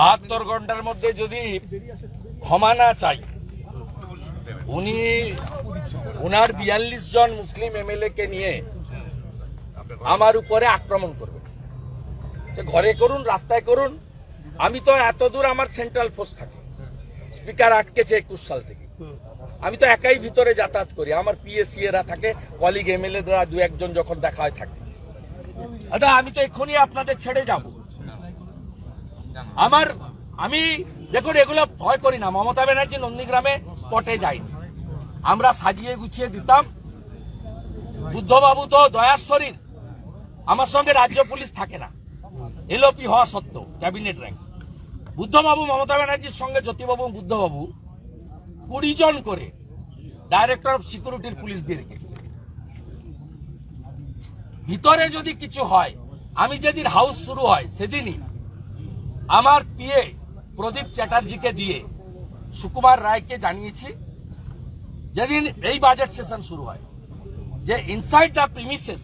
বাহাত্তর ঘণ্টার মধ্যে যদি ক্ষমা না চাই, উনি উনার বিয়াল্লিশ জন মুসলিম এমএলএ কে নিয়ে আমার উপরে আক্রমণ করবে ঘরে করুন, রাস্তায় করুন। আমি তো এত দূর আমার সেন্ট্রাল ফোর্স থাকে। স্পিকার আটকেছে একুশ সাল থেকে। আমি তো একাই ভিতরে যাতায়াত করি। আমার পিএসসি এরা থাকে কলিগ এমএলএ দ্বারা দু একজন যখন দেখা হয় থাকে। দাদা আমি তো এক্ষুনি আপনাদের ছেড়ে যাব। আমার, আমি দেখুন, এগুলো ভয় করি না। মমতা ব্যানার্জি নন্দীগ্রামে স্পটে যাইনি আমরা সাজিয়ে গুছিয়ে দিতাম। বুদ্ধবাবু তো দয়ার শরীর। আমার সঙ্গে রাজ্য পুলিশ থাকে না। এলওপি হওয়া সত্ত্বেও, ক্যাবিনেট র্যাঙ্ক। বুদ্ধবাবু, মমতা ব্যানার্জির সঙ্গে জ্যোতিবাবু, বুদ্ধবাবু কুড়ি জন করে ডাইরেক্টর অফ সিকিউরিটির পুলিশ দিয়ে রেখেছে। ভিতরে যদি কিছু হয়, আমি যেদিন হাউস শুরু হয়, সেদিনই আমার পিএ প্রদীপ চ্যাটার্জিকে দিয়ে সুকুমার রায়কে জানিয়েছি যেদিন এই বাজেট সেশন শুরু হয় যে ইনসাইড দ্য প্রিমিসেস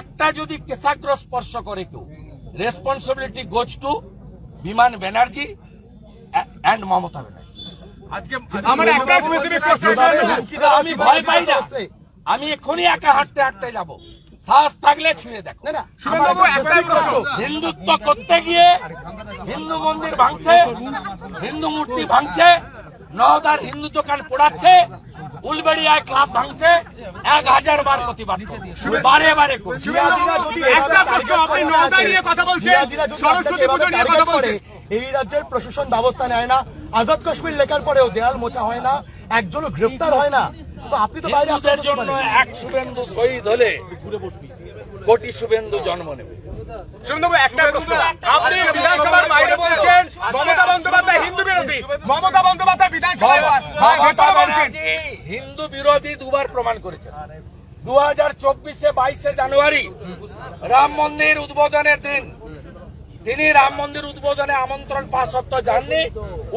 একটা যদি কেশাগ্র স্পর্শ করে কেউ রেসপন্সিবিলিটি গোজ টু বিমান ব্যানার্জি অ্যান্ড মমতা ব্যানার্জি। আমি ভয় পাই না। আমি এক্ষুনি একা হাঁটতে হাঁটতে যাব। সাহস থাকলে ছুঁয়ে দেখো। না না শুভেন্দুবাবু একটাই প্রশ্ন। হিন্দুত্ব করতে গিয়ে হিন্দু মন্দির ভাঙছে হিন্দু মূর্তি ভাঙছে নওদার হিন্দু দোকান পোড়াচ্ছে উলবেড়িয়ায় ক্লাব ভাঙছে এক হাজার বার প্রতিবাদ বারে বারে করছে। জিয়াদিরা যদি একটা প্রশ্ন, আপনি নওদা নিয়ে কথা বলছেন, সরস্বতী পুজো নিয়ে কথা বলছেন। এই রাজ্যের প্রশাসন ব্যবস্থা নেয় না আজাদ কাশ্মীর লেখার পরেও দেয়াল মোছা হয় না একজনও গ্রেফতার হয় না। আপনি তো হিন্দুদের জন্য এক শুভেন্দু শহীদ হলে কোটি শুভেন্দু জন্ম নেবে। শুভেন্দুবাবু একটা প্রশ্ন। আপনি বিধানসভার বাইরে বলছেন। মমতা বন্দ্যোপাধ্যায় হিন্দু বিরোধী। মমতা বন্দ্যোপাধ্যায় বিধানসভায় ভেতরে বলছেন। হিন্দু বিরোধী দুবার প্রমাণ করেছেন। দু হাজার চব্বিশে বাইশে জানুয়ারি রাম মন্দির উদ্বোধনের দিন। তিনি রাম মন্দির উদ্বোধনে আমন্ত্রণ পাওয়া সত্ত্বেও যাননি।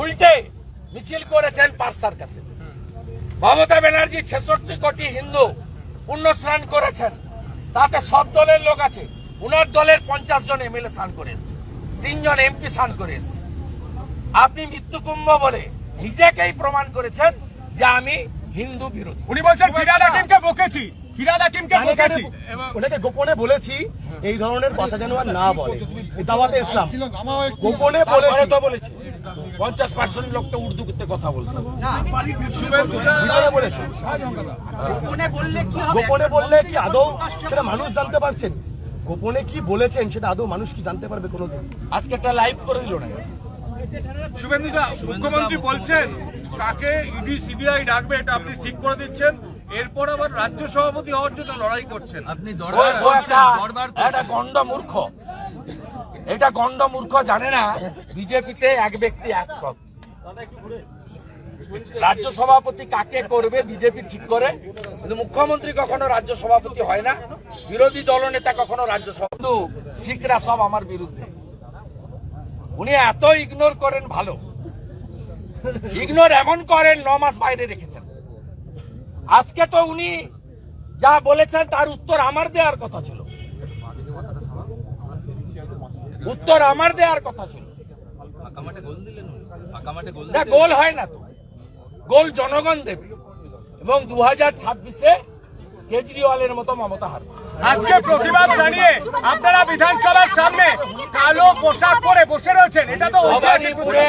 উল্টে মিছিল করেছেন পার্সার কাছে। মমতা ব্যানার্জি ছেষট্টি কোটি হিন্দু পুণ্য স্নান করেছেন। তাতে সব দলের লোক আছে। উনার দলের পঞ্চাশ জন এমএলএ স্নান করে এসছে। তিনজন এমপি স্নান করে এসছে। আপনি মৃত্যুকুম্ভ বলে নিজেকেই প্রমাণ করেছেন যে আমি হিন্দু বিরোধী। উনি বলছেন ফিরাদ হাকিমকে বকেছি। ফিরাদ হাকিমকে বকেছি। ওনাকে গোপনে বলেছি এই ধরনের কথা যেন আর না বলে। দাওয়াতে ইসলাম। গোপনে বলেছি। তো বলেছে। পঞ্চাশ পার্সেন্ট লোককে উর্দু করতে কথা বলতো গোপনে বললে কি আদৌ সেটা মানুষ জানতে পারছেন? গোপনে কি বলেছেন সেটা আদৌ মানুষ কি জানতে পারবে কোনোদিন? আজকে একটা লাইভ করে দিল না। শুভেন্দুদা মুখ্যমন্ত্রী বলছেন কাকে ইডি সিবিআই ডাকবে এটা আপনি ঠিক করে দিচ্ছেন। এরপর আবার রাজ্য সভাপতি হওয়ার জন্য লড়াই করছেন। আপনি একটা গন্ড মূর্খ এটা গন্ড মূর্খ জানে না, বিজেপিতে এক ব্যক্তি এক পদ। রাজ্য সভাপতি কাকে করবে, বিজেপি ঠিক করে? কিন্তু মুখ্যমন্ত্রী কখনো রাজ্য সভাপতি হয় না, বিরোধী দলনেতা কখনো রাজ্য সভাপতি শিখরা সব আমার বিরুদ্ধে। উনি এত ইগনোর করেন ভালো। ইগনোর এমন করেন, ন মাস বাইরে রেখেছেন। আজকে তো উনি যা বলেছেন, তার উত্তর আমার দেওয়ার কথা ছিল। উত্তর আমার দেওয়ার কথা ছিল। না গোল হয় না তো। গোল জনগণ দেবে। এবং দু হাজার ছাব্বিশে কেজরিওয়ালের মতো মমতা হারবে আজকে প্রতিবাদ জানিয়ে আপনারা বিধানসভার সামনে কালো পোশাক পরে বসে রয়েছেন এটা তো ভবানীপুরে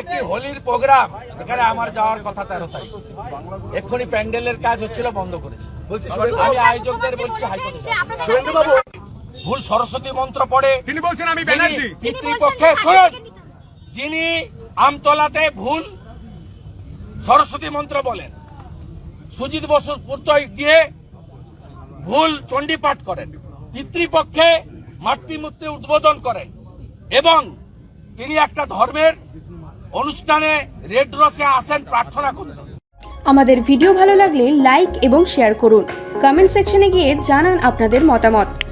একটি হোলির প্রোগ্রাম এখানে আমার যাওয়ার কথা তেরো তারিখ। এক্ষুনি প্যান্ডেলের কাজ হচ্ছিল বন্ধ করেছে। বলছি আমি আয়োজকদের বলছি হাইকোর্টে ভুল সরস্বতী মন্ত্র পড়ে। তিনি বলছেন আমি ব্যানার্জি। পিতৃপক্ষে শুনুন যিনি আমতলাতে ভুল সরস্বতী মন্ত্র বলেন সুজিত বসুর পুত্রই গিয়ে ভুল চণ্ডী পাঠ করেন পিতৃপক্ষে মাতৃমূর্তি উদ্বোধন করেন এবং তিনি একটা ধর্মের অনুষ্ঠানে রেড রসে আসেন প্রার্থনা করতেন আমাদের ভিডিও ভালো লাগলে লাইক এবং শেয়ার করুন। কমেন্ট সেকশনে গিয়ে জানান আপনাদের মতামত।